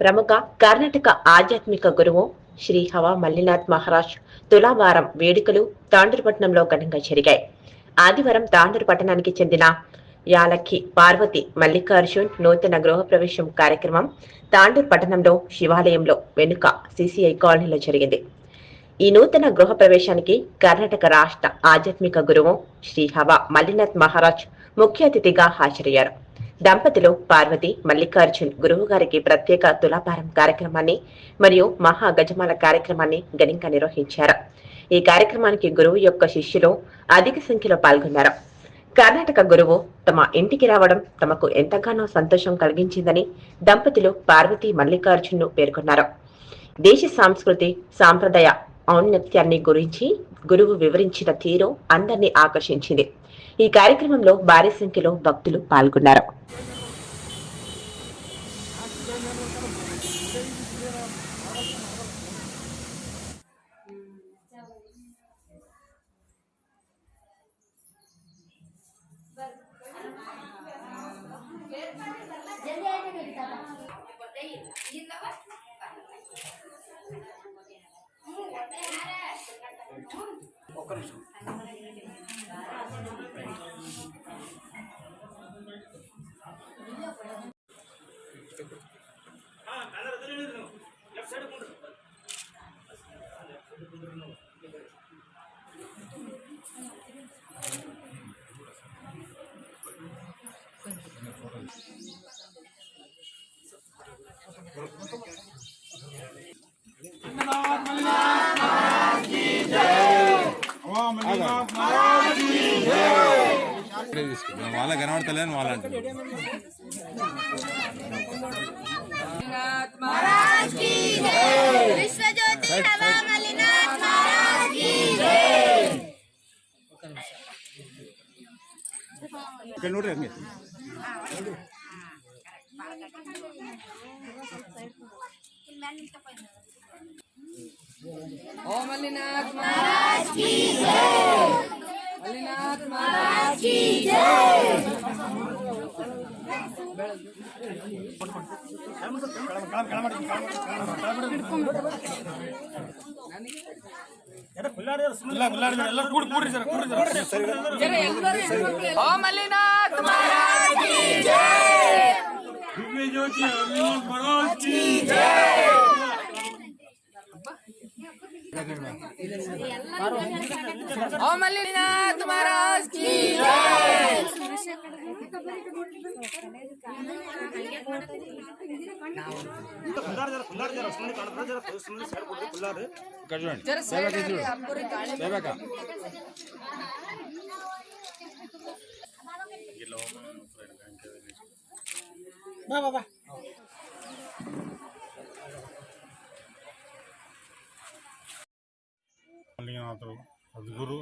ప్రముఖ కర్ణాటక ఆధ్యాత్మిక గురువు శ్రీ హవా మల్లినాథ్ మహారాజ్ తులావారం వేడుకలు తాండూరుపట్నంలో ఘనంగా జరిగాయి. ఆదివారం తాండూరు పట్టణానికి చెందిన యాలక్కి పార్వతి మల్లికార్జున్ నూతన గృహప్రవేశం కార్యక్రమం తాండూరు పట్టణంలో శివాలయంలో వెనుక సిసిఐ కాలనీలో జరిగింది. ఈ నూతన గృహ ప్రవేశానికి కర్ణాటక రాష్ట్ర ఆధ్యాత్మిక గురువు శ్రీ హవా మల్లినాథ్ మహారాజ్ ముఖ్య అతిథిగా హాజరయ్యారు. దంపతులు పార్వతి మల్లికార్జున్ గురువు గారికి ప్రత్యేక తులాభారం కార్యక్రమాన్ని మరియు మహా గజమాల కార్యక్రమాన్ని ఘనంగా నిర్వహించారు. ఈ కార్యక్రమానికి గురువు యొక్క శిష్యులు అధిక సంఖ్యలో పాల్గొన్నారు. కర్ణాటక గురువు తమ ఇంటికి రావడం తమకు ఎంతగానో సంతోషం కలిగించిందని దంపతులు పార్వతి మల్లికార్జున్ను పేర్కొన్నారు. దేశ సాంస్కృతి సాంప్రదాయ ఔన్నత్యాన్ని గురించి గురువు వివరించిన తీరు అందరినీ ఆకర్షించింది. ఈ కార్యక్రమంలో భారీ సంఖ్యలో భక్తులు పాల్గొన్నారు. ఇక్కడే Malinas, Malinas, Malinas, వాళ్ళ కనబడత లేదు వాళ్ళ ఇక్కడ ನೋಡ್ರಿ ಹಂಗೆ ಓ ಮಲ್ಲಿನಾಥ್ ಮಹಾರಾಜ್ ಕಿ ಜೈ ಮಲ್ಲಿನಾಥ್ ಮಹಾರಾಜ್ ದಿವ್ಯ ಜ್ಯೋತಿ ಹನುಮಾನ್ ಮನೋಜ್ महाराज की जय ओम मल्लिनाथ महाराज की जय ఇక్కడ సద్గురు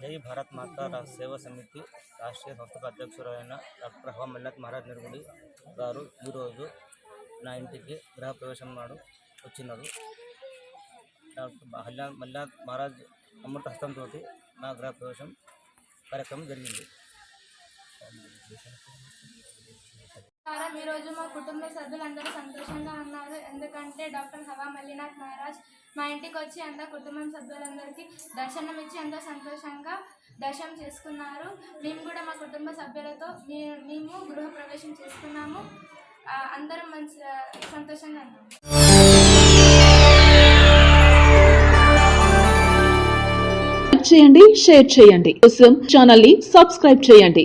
జై భారత్ మాత సేవా సమితి రాష్ట్రీయ సంస్థకు అధ్యక్షురైన డాక్టర్ హవా మల్లాత్ మహారాజ్ నిర్గుడి గారు ఈరోజు నా ఇంటికి గృహప్రవేశం నాడు వచ్చినారు. డాక్టర్ మల్లా మల్లాత్ మహారాజ్ అమృత హస్తంతో నా గృహప్రవేశం కార్యక్రమం జరిగింది. ఈ ఈరోజు మా కుటుంబ సభ్యులందరూ సంతోషంగా ఉన్నారు. ఎందుకంటే డాక్టర్ హవా మల్లినాథ్ మహారాజ్ మా ఇంటికి వచ్చి అందరు కుటుంబం సభ్యులందరికీ దర్శనం ఇచ్చి ఎంతో సంతోషంగా దర్శనం చేసుకున్నారు. మేము కూడా మా కుటుంబ సభ్యులతో మేము గృహ ప్రవేశం చేసుకున్నాము. అందరం మంచి సంతోషంగా ఉన్నాము. చేయండి షేర్ చేయండి. కోసం ఛానల్ని సబ్స్క్రైబ్ చేయండి.